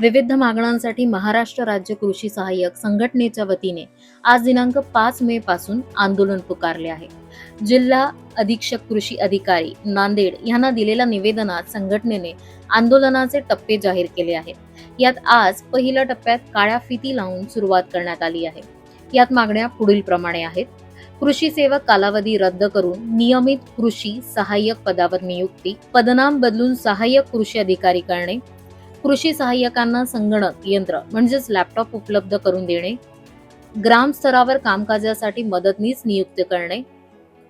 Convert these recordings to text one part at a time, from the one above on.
विविध मागण्यांसाठी महाराष्ट्र राज्य कृषी सहाय्यक संघटनेच्या वतीने आज दिनांक पाच मे पासून आंदोलन पुकारले आहे. जिल्हा अधीक्षक कृषी अधिकारी नांदेड यांना दिलेल्या निवेदनात संघटनेने आंदोलनाचे टप्पे जाहीर केले आहेत. यात आज पहिल्या टप्प्यात काळ्या फिती लावून सुरुवात करण्यात आली आहे. यात मागण्या पुढील प्रमाणे आहेत. कृषी सेवक कालावधी रद्द करून नियमित कृषी सहाय्यक पदावर नियुक्ती पदनाम बदलून सहाय्यक कृषी अधिकारी करणे कृषी सहाय्यकांना संगणक यंत्र म्हणजेच लॅपटॉप उपलब्ध करून देणे ग्रामस्तरावर कामकाजासाठी मदतनीस नियुक्त करणे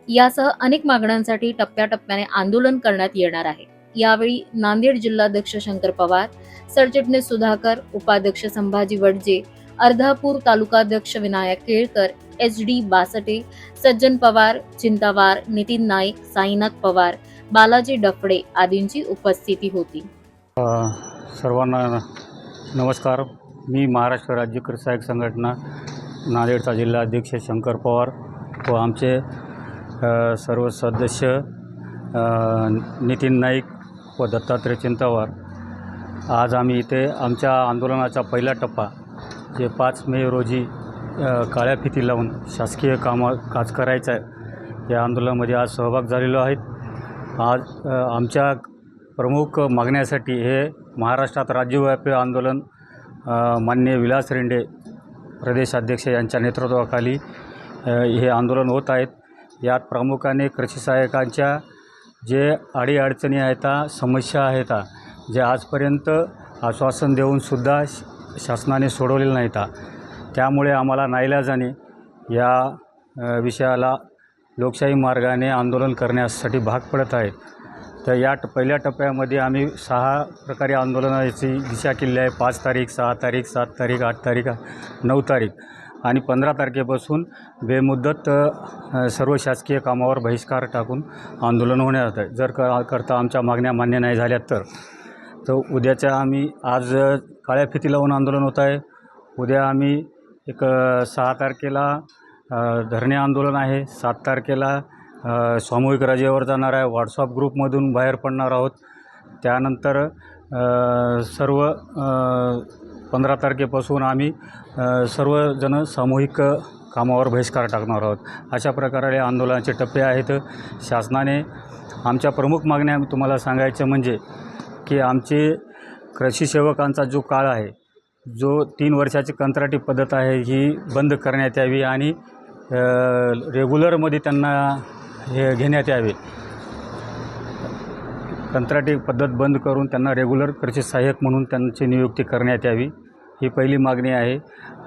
यासह अनेक मागण्यांसाठी टप्प्याटप्प्याने आंदोलन करण्यात येणार आहे. यावेळी नांदेड जिल्हाध्यक्ष शंकर पवार सरचिटणीस सुधाकर उपाध्यक्ष संभाजी वडजे अर्धापूर तालुकाध्यक्ष विनायक केळकर एच डी बासटे सज्जन पवार चिंतावार नितीन नाईक साईनाथ पवार बालाजी डफडे आदींची उपस्थिती होती. सर्वांना नमस्कार. मी महाराष्ट्र राज्य कृषी संघटना नांदेडचा जिल्हा अध्यक्ष शंकर पवार व आमचे सर्व सदस्य नितीन नाईक व दत्तात्रय चिंतावार. आज आम्ही इथे आमच्या आंदोलनाचा पहिला टप्पा जे पाच मे रोजी काळ्या फिती लावून शासकीय कामा काज करायचं आहे या आंदोलनामध्ये आज सहभाग झालेलो आहेत. आज आमच्या प्रमुख मागण्यासाठी हे महाराष्ट्रात राज्यव्यापी आंदोलन मान्य माननीय विलास रेंडे प्रदेशाध्यक्ष यांच्या नेतृत्वाखाली हे आंदोलन होत आहेत. यात प्रामुख्याने कृषी सहाय्यकांच्या जे अडीअडचणी आहेत समस्या आहेत जे आजपर्यंत आश्वासन देऊनसुद्धा श शासनाने सोडवलेलं नाहीत. त्यामुळे आम्हाला नाईलाजाने या विषयाला लोकशाही मार्गाने आंदोलन करण्यासाठी भाग पडत आहे. तर या ट पहिल्या टप्प्यामध्ये आम्ही सहा प्रकारे आंदोलनाची दिशा केली आहे. पाच तारीख सहा तारीख सात तारीख आठ तारीख नऊ तारीख आणि पंधरा तारखेपासून बेमुदत सर्व शासकीय कामावर बहिष्कार टाकून आंदोलन होण्यात आहे. जर क करता आमच्या मागण्या मान्य नाही झाल्या तर. तर उद्याच्या आम्ही आज काळ्या फिती लावून आंदोलन होत आहे. उद्या आम्ही एक सहा तारखेला धरणे आंदोलन आहे. सात तारखेला सामूहिक रजेवर जाणार आहे. व्हॉट्सअप ग्रुपमधून बाहेर पडणार आहोत. त्यानंतर सर्व पंधरा तारखेपासून आम्ही सर्वजण सामूहिक कामावर बहिष्कार टाकणार आहोत. अशा प्रकारे आंदोलनाचे टप्पे आहेत. शासनाने आमच्या प्रमुख मागण्या तुम्हाला सांगायचं म्हणजे की आमचे कृषी सेवकांचा जो काळ आहे जो तीन वर्षाची कंत्राटी पद्धत आहे ही बंद करण्यात यावी आणि रेग्युलरमध्ये त्यांना हे घेण्यात यावे. कंत्राटी पद्धत बंद करून त्यांना रेग्युलर कृषी सहाय्यक म्हणून त्यांची नियुक्ती करण्यात यावी. ही पहिली मागणी आहे.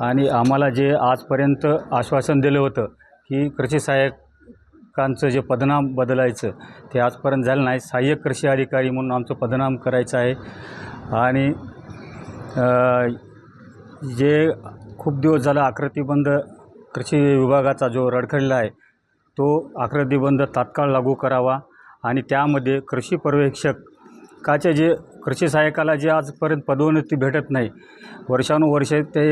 आणि आम्हाला जे आजपर्यंत आश्वासन दिलं होतं की कृषी सहाय्यकांचं जे पदनाम बदलायचं ते आजपर्यंत झालं नाही. सहाय्यक कृषी अधिकारी म्हणून आमचं पदनाम करायचं आहे. आणि जे खूप दिवस झाला आकृतीबंद कृषी विभागाचा जो रडखडला आहे तो आकृतीबंद तात्काळ लागू करावा आणि त्यामध्ये कृषी पर्यवेक्षकाचे जे कृषी सहाय्यकाला जे आजपर्यंत पदोन्नती भेटत नाही वर्षानुवर्षे ते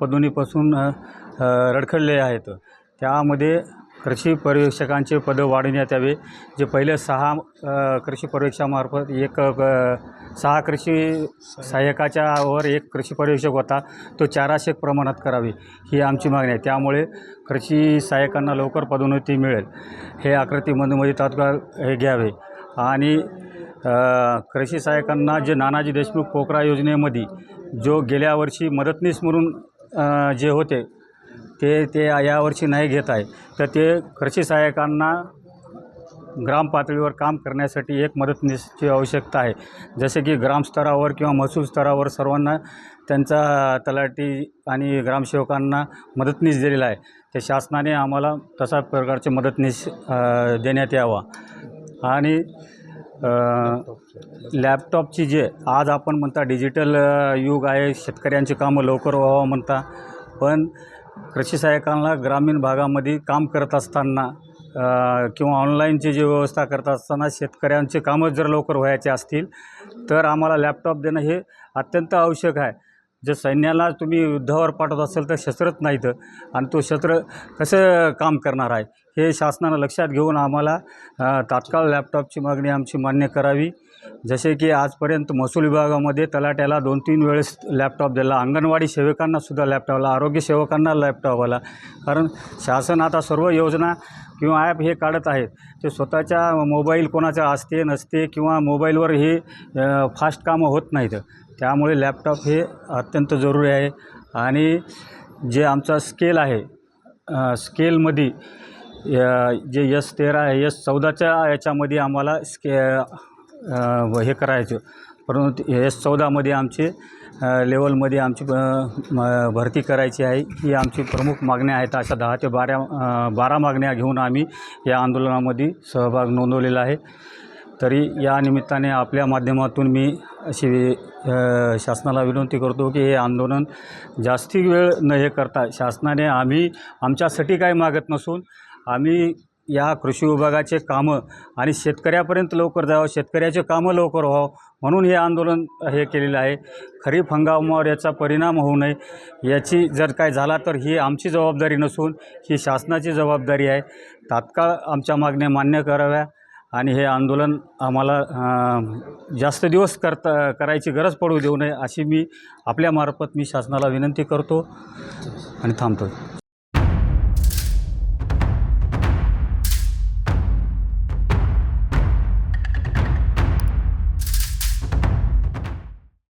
पदोनीपासून रडखडले आहेत. त्यामध्ये कृषी पर्यवेक्षकांचे पदं वाढवण्यात यावे. जे पहिले सहा कृषी पर्यवेक्षामार्फत एक सहा कृषी सहाय्यकाच्या वर एक कृषी पर्यवेक्षक होता तो चाराशे प्रमाणात करावी ही आमची मागणी आहे. त्यामुळे कृषी सहाय्यकांना लवकर पदोन्नती मिळेल हे आकृतीमध्ये तात्काळ हे घ्यावे. आणि कृषी सहाय्यकांना जे नानाजी देशमुख पोकरा योजनेमध्ये जो गेल्या वर्षी मदतनीस म्हणून जे होते ते ते यावर्षी नाही घेत आहे. तर ते कृषी सहाय्यकांना ग्राम पातळीवर काम करण्यासाठी एक मदतनीसची आवश्यकता आहे. जसे की ग्रामस्तरावर किंवा महसूल स्तरावर सर्वांना त्यांचा तलाठी आणि ग्रामसेवकांना मदतनीस दिलेला आहे. ते शासनाने आम्हाला तशा प्रकारचे मदतनीस देण्यात यावा. आणि लॅपटॉपची जे आज आपण म्हणता डिजिटल युग आहे. शेतकऱ्यांची कामं लवकर व्हावं म्हणता. पण कृषी सहाय्यकांना ग्रामीण भागामध्ये काम करत असताना किंवा ऑनलाईनची जी व्यवस्था करत असताना शेतकऱ्यांचे कामं जर लवकर व्हायचे असतील तर आम्हाला लॅपटॉप देणं हे अत्यंत आवश्यक आहे. जर सैन्याला तुम्ही युद्धावर पाठवत असेल तर शस्त्रच नाहीत आणि तो शस्त्र कसं काम करणार आहे? हे शासनानं लक्षात घेऊन आम्हाला तात्काळ लॅपटॉपची मागणी आमची मान्य करावी. जसे की आजपर्यंत महसूल विभागामध्ये तलाट्याला दोन तीन वेळेस लॅपटॉप दिला. अंगणवाडी सेवकांनासुद्धा लॅपटॉप आला. आरोग्य सेवकांना लॅपटॉप आला. कारण शासन आता सर्व योजना किंवा ॲप हे काढत आहेत. ते स्वतःच्या मोबाईल कोणाचा असते नसते किंवा मोबाईलवर हे फास्ट कामं होत नाहीत. त्यामुळे लॅपटॉप हे अत्यंत जरुरी आहे. आणि जे आमचा स्केल आहे स्केलमध्ये जे यस तेरा आहे यस चौदाच्या याच्यामध्ये आम्हाला स्के हे करायचं. परंतु यस चौदामध्ये आमचे लेवलमध्ये आमची म- भरती करायची आहे. ही आमची प्रमुख मागण्या आहेत अशा दहा ते बारा बारा मागण्या घेऊन आम्ही या आंदोलनामध्ये सहभाग नोंदवलेला आहे. तरी या निमित्ताने आपल्या माध्यमातून मी अशी शासनाला विनंती करतो की हे आंदोलन जास्ती वेळ न हे करता शासनाने आम्ही आमच्यासाठी काय मागत नसून आम्ही या कृषी विभागाचे कामं आणि शेतकऱ्यापर्यंत लवकर जावं शेतकऱ्याचे कामं लवकर व्हावं म्हणून हे आंदोलन हे केलेलं आहे. खरीप हंगामावर याचा परिणाम होऊ नये. याची जर काय झाला तर ही आमची जबाबदारी नसून ही शासनाची जबाबदारी आहे. तात्काळ आमच्या मागण्या मान्य कराव्या आणि हे आंदोलन आम्हाला जास्त दिवस करता करायची गरज पडू देऊ नये अशी मी आपल्यामार्फत मी शासनाला विनंती करतो आणि थांबतो